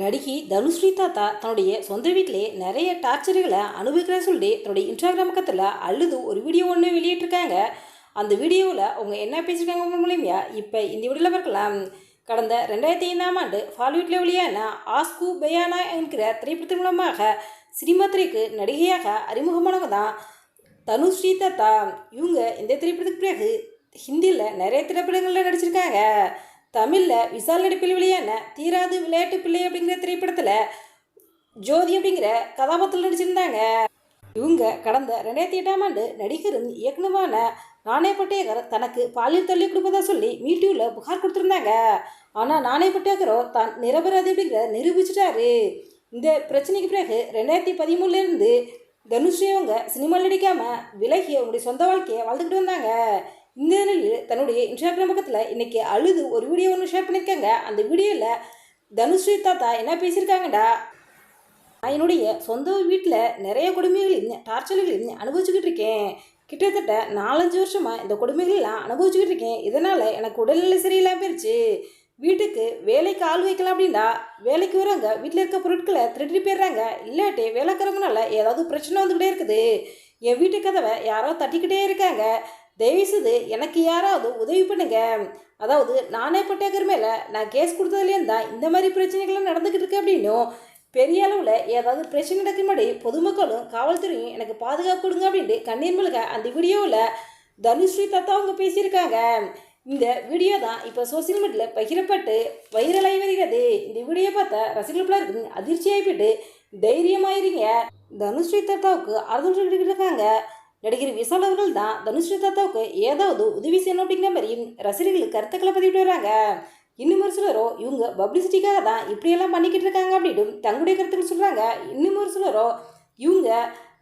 நடிகை தனுஸ்ரீ தாத்தா தன்னுடைய சொந்த வீட்டிலே நிறைய டார்ச்சர்களை அனுபவிக்கிற சொல்லி தன்னுடைய இன்ஸ்டாகிராம் பக்கத்தில் அழுது ஒரு வீடியோ ஒன்று வெளியிட்டிருக்காங்க. அந்த வீடியோவில் அவங்க என்ன பேசியிருக்காங்க உங்க இப்போ இந்த வீடியோவில் பார்க்கலாம். கடந்த ரெண்டாயிரத்தி ஐந்தாம் ஆண்டு ஃபாலிவுட்டில் வெளியான ஆஸ்கு பயானா என்கிற திரைப்படத்தின் மூலமாக சினிமா துறைக்கு நடிகையாக அறிமுகமானவங்க தான் தனுஸ்ரீ தத்தா இவங்க இந்த திரைப்படத்துக்கு பிறகு ஹிந்தியில் நிறைய திரைப்படங்களில் நடிச்சிருக்காங்க. தமிழில் விசால் நடிப்பில் வெளியான தீராது விளையாட்டு பிள்ளை அப்படிங்கிற திரைப்படத்தில் ஜோதி அப்படிங்கிற கதாபாத்திரத்தில் நடிச்சிருந்தாங்க. இவங்க கடந்த ரெண்டாயிரத்தி எட்டாம் ஆண்டு நடிகரும் இயக்குனமான நாணய பட்டேகர் தனக்கு பாலியல் தள்ளி கொடுப்பதா சொல்லி மீட்டியூவில் புகார் கொடுத்துருந்தாங்க. ஆனால் நாணய பட்டேகரோ தான் நிரபராதி அப்படிங்கிறத நிரூபிச்சிட்டாரு. இந்த பிரச்சனைக்கு பிறகு ரெண்டாயிரத்தி பதிமூணுலேருந்து தனுஷ்ரீ அவங்க சினிமாவில் நடிக்காமல் விலகி அவங்களுடைய சொந்த வாழ்க்கையை வாழ்ந்துக்கிட்டு வந்தாங்க. இந்த நிலையில் தன்னுடைய இன்ஸ்டாகிராம் பக்கத்தில் இன்றைக்கி அழுது ஒரு வீடியோ ஒன்று ஷேர் பண்ணியிருக்காங்க அந்த வீடியோவில் தனுஸ்ரீ தாத்தா என்ன பேசியிருக்காங்கடா? என்னுடைய சொந்த வீட்டில் நிறைய கொடுமைகளையும் டார்ச்சர்களையும் அனுபவிச்சுக்கிட்டு இருக்கேன். கிட்டத்தட்ட நாலஞ்சு வருஷமாக இந்த கொடுமைகள்லாம் அனுபவிச்சுக்கிட்டு இருக்கேன். இதனால் எனக்கு உடல்நிலை சரியில்லாமல் போயிடுச்சு வீட்டுக்கு வேலைக்கு ஆள் வைக்கலாம் அப்படின்னா வேலைக்கு வரவங்க வீட்டில் இருக்க பொருட்களை திருடி போயிடுறாங்க. இல்லாட்டி வேலைக்காரங்கனால ஏதாவது பிரச்சனை வந்துக்கிட்டே இருக்குது. என் வீட்டு கதவை யாரோ தட்டிக்கிட்டே இருக்காங்க. தயவுசெய்து எனக்கு யாராவது உதவி பண்ணுங்க. அதாவது நானே பட்டேக்கர் மேலே நான் கேஸ் கொடுத்ததுலேருந்து தான் இந்த மாதிரி பிரச்சனைகள்லாம் நடந்துக்கிட்டு இருக்கு அப்படின்னும். பெரிய அளவில் ஏதாவது பிரச்சனை நடக்கும் முன்னாடி பொதுமக்களும் காவல்துறையும் எனக்கு பாதுகாப்பு கொடுங்க அப்படின்ட்டு கண்ணீர் மல்க அந்த வீடியோவில் தனுஸ்ரீ தத்தா அவங்க பேசியிருக்காங்க. இந்த வீடியோ தான் இப்போ சோசியல் மீடியாவில் பகிரப்பட்டு வைரலாகி வருகிறது. இந்த வீடியோ பார்த்தா ரசிகர்களாக பலருக்கு அதிர்ச்சியாகி போயிட்டு தைரியமாயிருங்க. தனுஸ்ரீ தத்தாவுக்கு ஆறுதல் இருக்காங்க. நடிகர் விசால் அவர்கள் தான் தனுஷ்ரீ தாத்தாவுக்கு ஏதாவது உதவி செய்யணும் அப்படிங்கிற மாதிரி ரசிகர்கள் கருத்துக்களை பதிவிட்டு வராங்க இன்னும் ஒரு சிலரோ இவங்க பப்ளிசிட்டிக்காக தான் இப்படியெல்லாம் பண்ணிக்கிட்டு இருக்காங்க அப்படின்னு தங்களுடைய கருத்துக்கள் சொல்கிறாங்க இன்னும் ஒரு சிலரோ இவங்க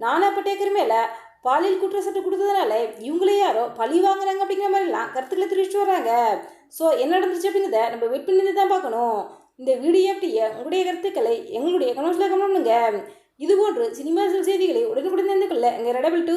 நானா பட்டேக்கர் மேலே பாலியல் குற்றச்சாட்டு கொடுத்ததுனால இவங்களே யாரோ பழி வாங்குறாங்க அப்படிங்கிற மாதிரிலாம் கருத்துக்களை தெரிவிச்சுட்டு வராங்க ஸோ என்ன நடந்துச்சு அப்படிங்கிறத நம்ம வெயிட் பண்ணி தான் பார்க்கணும். இந்த வீடியோ அப்படியே உங்களுடைய கருத்துக்களை எங்களுடைய கமெண்ட்ஸில் கமெண்ட் பண்ணுங்க. இது போன்று சினிமா செய்திகளை உடனுக்குடன் தெரிந்து கொள்ள எங்கள் ரெடபிள் டூ